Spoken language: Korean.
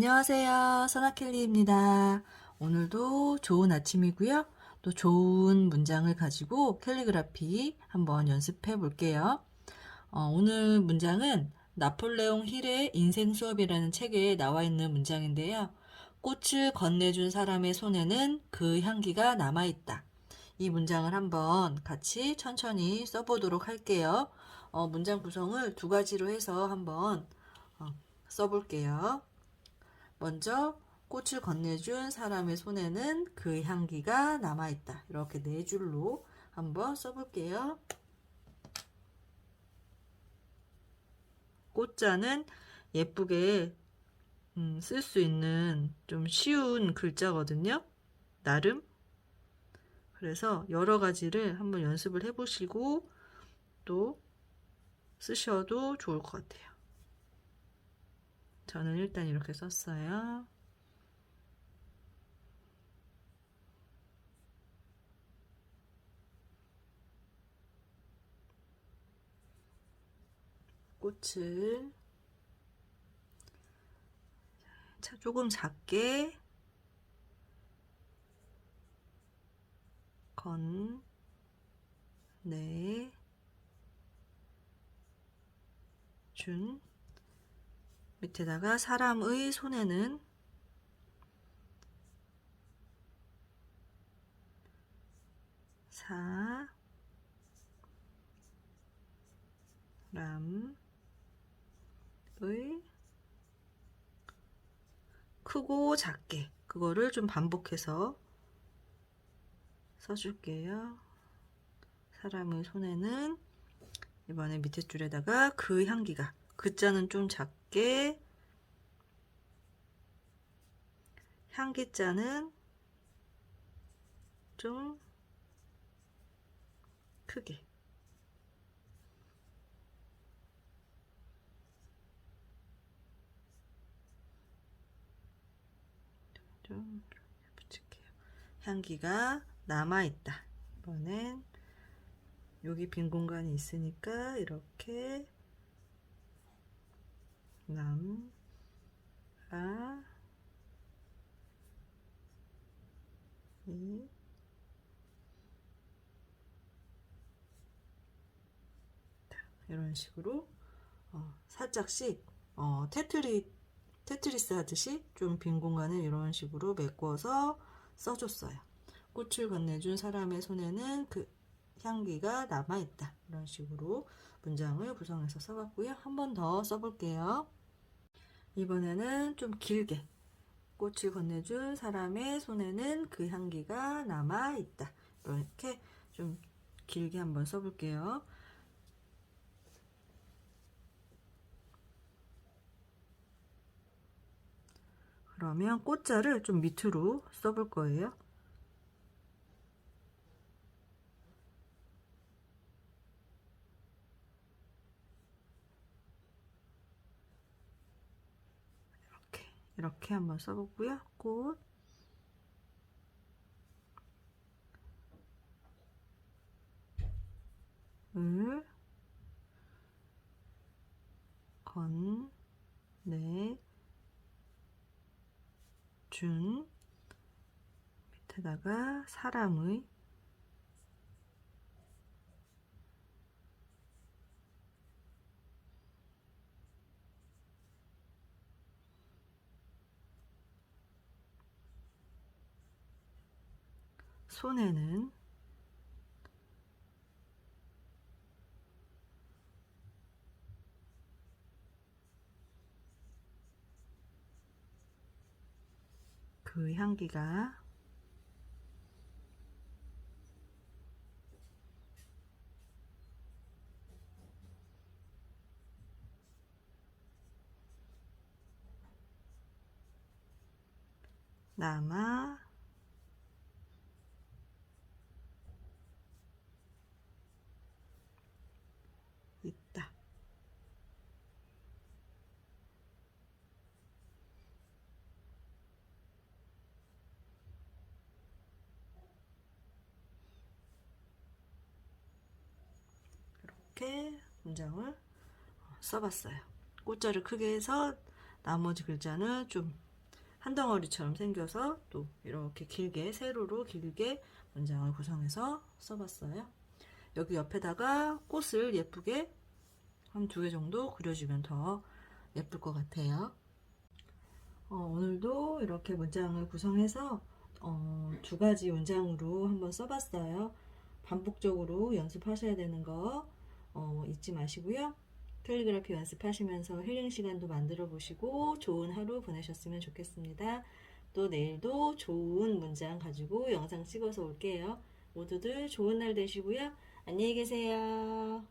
안녕하세요. 선아켈리입니다. 오늘도 좋은 아침이고요. 또 좋은 문장을 가지고 캘리그라피 한번 연습해 볼게요. 어, 오늘 문장은 나폴레옹 힐의 인생 수업이라는 책에 나와 있는 문장인데요. 꽃을 건네준 사람의 손에는 그 향기가 남아 있다. 이 문장을 한번 같이 천천히 써보도록 할게요. 어, 문장 구성을 두 가지로 해서 한번 어, 써볼게요. 먼저 꽃을 건네준 사람의 손에는 그 향기가 남아있다. 이렇게 네 줄로 한번 써볼게요. 꽃자는 예쁘게 음, 쓸 수 있는 좀 쉬운 글자거든요. 나름. 그래서 여러 가지를 한번 연습을 해보시고 또 쓰셔도 좋을 것 같아요. 저는 일단 이렇게 썼어요. 꽃을 자, 조금 작게 건, 네, 준, 밑에다가 사람의 손에는 사, 람, 의, 크고 작게, 그거를 좀 반복해서 써줄게요. 사람의 손에는 이번에 밑에 줄에다가 그 향기가 그 자는 좀 작 게 향기자는 좀 크게 좀 붙일게요. 향기가 남아있다. 이번엔 여기 빈 공간이 있으니까 이렇게 남, 아, 이, 이런 식으로 어, 살짝씩 어, 테트리 테트리스 하듯이 좀 빈 공간을 이런 식으로 메꿔서 써줬어요. 꽃을 건네준 사람의 손에는 그 향기가 남아있다. 이런 식으로 문장을 구성해서 써봤고요. 한 번 더 써볼게요. 이번에는 좀 길게 꽃을 건네준 사람의 손에는 그 향기가 남아 있다. 이렇게 좀 길게 한번 써볼게요. 그러면 꽃자를 좀 밑으로 써볼 거예요. 이렇게 한번 써보고요. 꽃 을, 건, 네, 준, 밑에다가 사람의, 손에는 그 향기가 남아 있다. 이렇게 문장을 써봤어요. 꽃자를 크게 해서 나머지 글자는 좀 한 덩어리처럼 생겨서 또 이렇게 길게 세로로 길게 문장을 구성해서 써봤어요. 여기 옆에다가 꽃을 예쁘게 한 두 개 정도 그려주면 더 예쁠 것 같아요. 어, 오늘도 이렇게 문장을 구성해서 어, 두 가지 문장으로 한번 써봤어요. 반복적으로 연습하셔야 되는 거 어, 잊지 마시고요. 캘리그라피 연습하시면서 힐링 시간도 만들어 보시고 좋은 하루 보내셨으면 좋겠습니다. 또 내일도 좋은 문장 가지고 영상 찍어서 올게요. 모두들 좋은 날 되시고요. 안녕히 계세요.